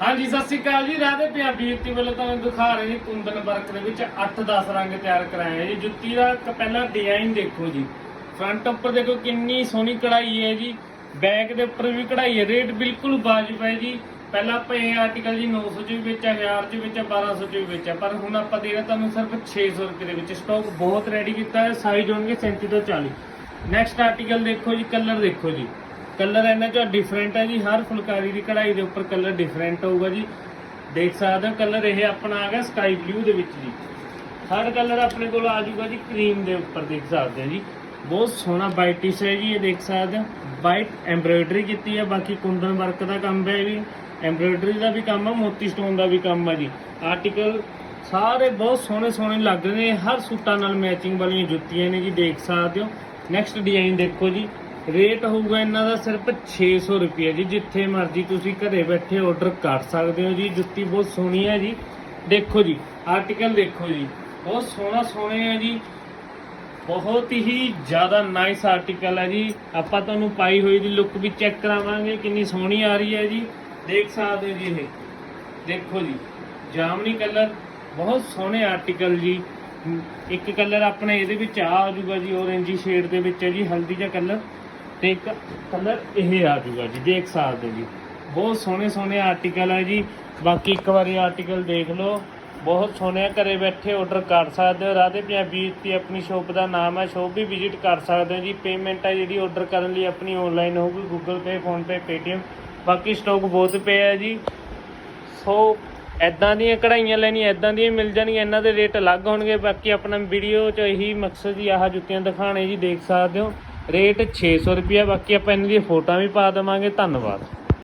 ਹਾਂਜੀ, ਸਤਿ ਸ਼੍ਰੀ ਅਕਾਲ ਜੀ। ਰਾਧੇ ਪੰਜਾਬੀ ਜੁੱਤੀ ਵੱਲੋਂ ਤੁਹਾਨੂੰ ਦਿਖਾ ਰਹੇ ਜੀ ਕੁੰਦਨ ਵਰਕ ਦੇ ਵਿੱਚ 8-10 ਰੰਗ ਤਿਆਰ ਕਰਾਏ ਆ ਜੀ। ਜੁੱਤੀ ਦਾ ਪਹਿਲਾਂ ਡਿਜ਼ਾਈਨ ਦੇਖੋ ਜੀ। ਫਰੰਟ ਉੱਪਰ ਦੇਖੋ ਕਿੰਨੀ ਸੋਹਣੀ ਕਢਾਈ ਹੈ ਜੀ। ਬੈਕ ਦੇ ਉੱਪਰ ਵੀ ਕਢਾਈ ਹੈ। ਰੇਟ ਬਿਲਕੁਲ ਵਾਜਬ ਹੈ ਜੀ। ਪਹਿਲਾਂ ਆਪਾਂ ਇਹ ਆਰਟੀਕਲ ਜੀ 900 ਚ ਵੀ ਵੇਚਿਆ 1000 ਚ ਵੀ ਵੇਚਿਆ 1200 ਚ ਵੀ ਵੇਚਿਆ। ਪਰ ਹੁਣ ਆਪਾਂ ਦੇ ਰਹੇ ਤੁਹਾਨੂੰ ਸਿਰਫ 600 ਰੁਪਏ ਦੇ ਵਿੱਚ। ਸਟਾਕ ਬਹੁਤ ਰੈਡੀ ਕੀਤਾ ਹੈ। ਸਾਈਜ਼ ਹੋਣਗੇ 37 ਤੋਂ 40 ਨੈਕਸਟ ਆਰਟੀਕਲ ਦੇਖੋ ਜੀ ਕਲਰ ਦੇਖੋ ਜੀ। ਕਲਰ ਇਹਨਾਂ ਚੋਂ ਡਿਫਰੈਂਟ ਹੈ ਜੀ, ਹਰ ਫੁਲਕਾਰੀ ਦੀ ਕਢਾਈ ਦੇ ਉੱਪਰ ਕਲਰ ਡਿਫਰੈਂਟ ਹੋਊਗਾ ਜੀ। ਦੇਖ ਸਕਦੇ ਹੋ ਕਲਰ ਇਹ ਆਪਣਾ ਆ ਗਿਆ ਸਕਾਈ ਬਲੂ ਦੇ ਵਿੱਚ ਜੀ। ਹਰ ਕਲਰ ਆਪਣੇ ਕੋਲ ਆ ਜਾਊਗਾ ਜੀ ਕਰੀਮ ਦੇ ਉੱਪਰ ਦੇਖ ਸਕਦੇ ਹੋ ਜੀ। ਬਹੁਤ ਸੋਹਣਾ ਵਾਈਟਿਸ਼ ਹੈ ਜੀ, ਇਹ ਦੇਖ ਸਕਦੇ ਹੋ। ਵਾਈਟ ਐਮਬ੍ਰੋਇਡਰੀ ਕੀਤੀ ਹੈ, ਬਾਕੀ ਕੁੰਦਨ ਵਰਕ ਦਾ ਕੰਮ ਹੈ ਵੀ ਐਮਬ੍ਰੋਇਡਰੀ ਦਾ ਵੀ ਕੰਮ ਹੈ ਮੋਤੀ ਸਟੋਨ ਦਾ ਵੀ ਕੰਮ ਹੈ ਜੀ। ਆਰਟੀਕਲ ਸਾਰੇ ਬਹੁਤ ਸੋਹਣੇ ਸੋਹਣੇ ਲੱਗ ਰਹੇ ਨੇ, ਹਰ ਸੂਟਾਂ ਨਾਲ ਮੈਚਿੰਗ ਵਾਲੀਆਂ ਜੁੱਤੀਆਂ ਨੇ ਜੀ, ਦੇਖ ਸਕਦੇ ਹੋ। ਨੈਕਸਟ ਡਿਜ਼ਾਈਨ ਦੇਖੋ ਜੀ। ਰੇਟ ਹੋਊਗਾ ਇਹਨਾਂ ਦਾ ਸਿਰਫ 600 ਰੁਪਏ ਜੀ, ਜਿੱਥੇ ਮਰਜ਼ੀ ਤੁਸੀਂ ਘਰੇ ਬੈਠੇ ਆਰਡਰ ਕਰ ਸਕਦੇ ਹੋ ਜੀ। ਜੁੱਤੀ ਬਹੁਤ ਸੋਹਣੀ ਹੈ ਜੀ। ਦੇਖੋ ਜੀ ਆਰਟੀਕਲ ਦੇਖੋ ਜੀ। ਬਹੁਤ ਸੋਹਣਾ ਸੋਹਣੇ ਹੈ ਜੀ। ਬਹੁਤ ਹੀ ਜ਼ਿਆਦਾ ਨਾਈਸ ਆਰਟੀਕਲ ਹੈ ਜੀ। ਆਪਾਂ ਤੁਹਾਨੂੰ ਪਾਈ ਹੋਈ ਦੀ ਲੁੱਕ ਵੀ ਚੈੱਕ ਕਰਾਵਾਂਗੇ, ਕਿੰਨੀ ਸੋਹਣੀ ਆ ਰਹੀ ਹੈ ਜੀ। ਦੇਖ ਸਕਦੇ ਹੋ ਜੀ ਇਹ। ਦੇਖੋ ਜੀ, ਜਾਮਨੀ ਕਲਰ ਬਹੁਤ ਸੋਹਣੇ ਆਰਟੀਕਲ ਜੀ। ਇੱਕ ਕਲਰ ਆਪਣੇ ਇਹਦੇ ਵਿੱਚ ਆ ਆ ਜਾਊਗਾ ਜੀ, orange ਸ਼ੇਡ ਦੇ ਵਿੱਚ ਹੈ ਜੀ, ਹਲਦੀ ਜਿਹਾ ਕਲਰ ਤੇ ਇੱਕ ਕਲਰ ਇਹ ਆ ਜੂਗਾ ਜੀ ਦੇਖ ਸਕਦੇ ਹੋ ਜੀ। ਬਹੁਤ ਸੋਹਣੇ ਸੋਹਣੇ ਆਰਟੀਕਲ ਹੈ ਜੀ। ਬਾਕੀ ਇੱਕ ਵਾਰੀ ਆਰਟੀਕਲ ਦੇਖ ਲਓ। ਬਹੁਤ ਸੋਹਣੇ ਆ, ਘਰੇ ਬੈਠੇ ਆਰਡਰ ਕਰ ਸਕਦੇ ਹੋ। ਰਾਧੇ ਪੰਜਾਬੀ ਤੇ ਆਪਣੀ ਸ਼ੋਪ ਦਾ ਨਾਮ ਹੈ ਸ਼ੋਪ ਵੀ ਵਿਜ਼ਿਟ ਕਰ ਸਕਦੇ ਹੋ ਜੀ। ਪੇਮੈਂਟ ਹੈ ਜਿਹੜੀ ਆਰਡਰ ਕਰਨ ਲਈ ਆਪਣੀ ਆਨਲਾਈਨ ਹੋਊਗੀ Google Pay PhonePe Paytm ਬਾਕੀ ਸਟਾਕ ਬਹੁਤ ਪਿਆ ਹੈ ਜੀ। ਸੋ ਐਦਾਂ ਦੀਆਂ ਕਢਾਈਆਂ ਲੈਣੀਆਂ ਐਦਾਂ ਦੀਆਂ ਮਿਲ ਜਾਣਗੀਆਂ ਇਹਨਾਂ ਦੇ ਰੇਟ ਅਲੱਗ ਹੋਣਗੇ। ਬਾਕੀ ਆਪਣਾ ਵੀਡੀਓ 'ਚ ਇਹੀ ਮਕਸਦ ਹੀ ਆਹ ਜੁੱਤੀਆਂ ਦਿਖਾਣੇ ਜੀ ਦੇਖ ਸਕਦੇ ਹੋ। ਰੇਟ 600 ਰੁਪਿਆ ਬਾਕੀ ਆਪਾਂ ਇਹਨਾਂ ਦੀਆਂ ਫੋਟੋਆਂ ਵੀ ਪਾ ਦੇਵਾਂਗੇ ਧੰਨਵਾਦ।